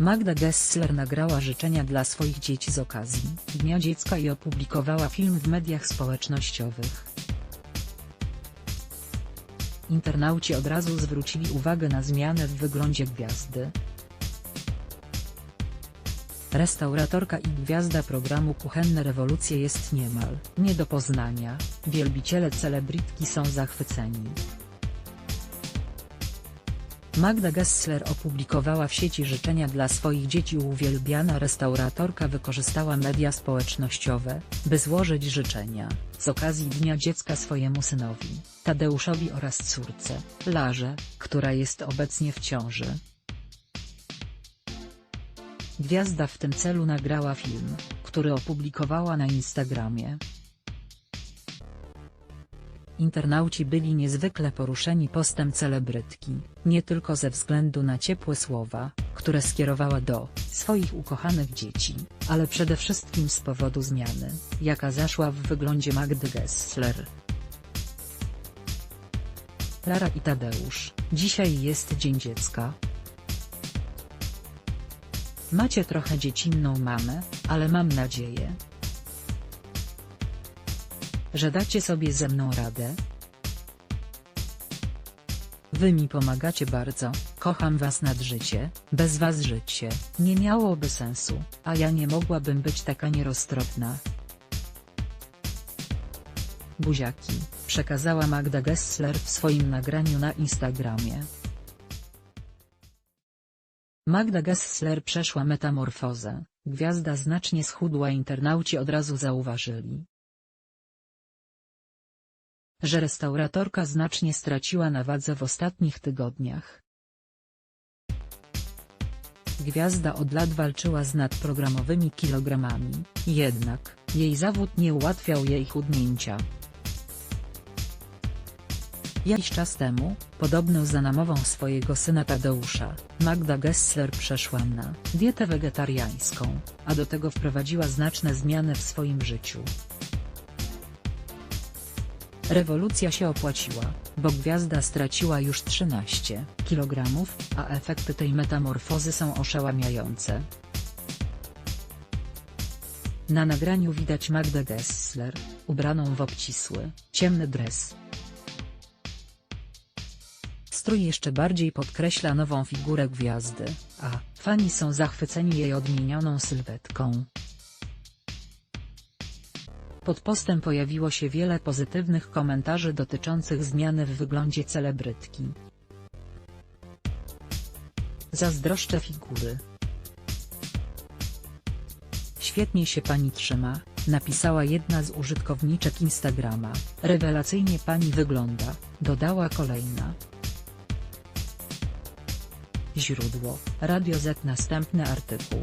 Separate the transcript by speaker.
Speaker 1: Magda Gessler nagrała życzenia dla swoich dzieci z okazji Dnia Dziecka i opublikowała film w mediach społecznościowych. Internauci od razu zwrócili uwagę na zmianę w wyglądzie gwiazdy. Restauratorka i gwiazda programu Kuchenne Rewolucje jest niemal nie do poznania, wielbiciele celebrytki są zachwyceni. Magda Gessler opublikowała w sieci życzenia dla swoich dzieci uwielbiana restauratorka wykorzystała media społecznościowe, by złożyć życzenia, z okazji Dnia Dziecka swojemu synowi, Tadeuszowi oraz córce, Larze, która jest obecnie w ciąży. Gwiazda w tym celu nagrała film, który opublikowała na Instagramie. Internauci byli niezwykle poruszeni postem celebrytki, nie tylko ze względu na ciepłe słowa, które skierowała do swoich ukochanych dzieci, ale przede wszystkim z powodu zmiany, jaka zaszła w wyglądzie Magdy Gessler. Lara i Tadeusz, dzisiaj jest Dzień Dziecka. Macie trochę dziecinną mamę, ale mam nadzieję, że dacie sobie ze mną radę. Wy mi pomagacie bardzo, kocham was nad życie, bez was życie nie miałoby sensu, a ja nie mogłabym być taka nieroztropna. Buziaki, przekazała Magda Gessler w swoim nagraniu na Instagramie. Magda Gessler przeszła metamorfozę, gwiazda znacznie schudła internauci od razu zauważyli, że restauratorka znacznie straciła na wadze w ostatnich tygodniach. Gwiazda od lat walczyła z nadprogramowymi kilogramami, jednak, jej zawód nie ułatwiał jej chudnięcia. Jakiś czas temu, podobno za namową swojego syna Tadeusza, Magda Gessler przeszła na dietę wegetariańską, a do tego wprowadziła znaczne zmiany w swoim życiu. Rewolucja się opłaciła, bo gwiazda straciła już 13 kg, a efekty tej metamorfozy są oszałamiające. Na nagraniu widać Magdę Gessler, ubraną w obcisły, ciemny dres. Strój jeszcze bardziej podkreśla nową figurę gwiazdy, a fani są zachwyceni jej odmienioną sylwetką. Pod postem pojawiło się wiele pozytywnych komentarzy dotyczących zmiany w wyglądzie celebrytki. Zazdroszczę figury. Świetnie się pani trzyma, napisała jedna z użytkowniczek Instagrama. Rewelacyjnie pani wygląda, dodała kolejna. Źródło, Radio Z Następny artykuł.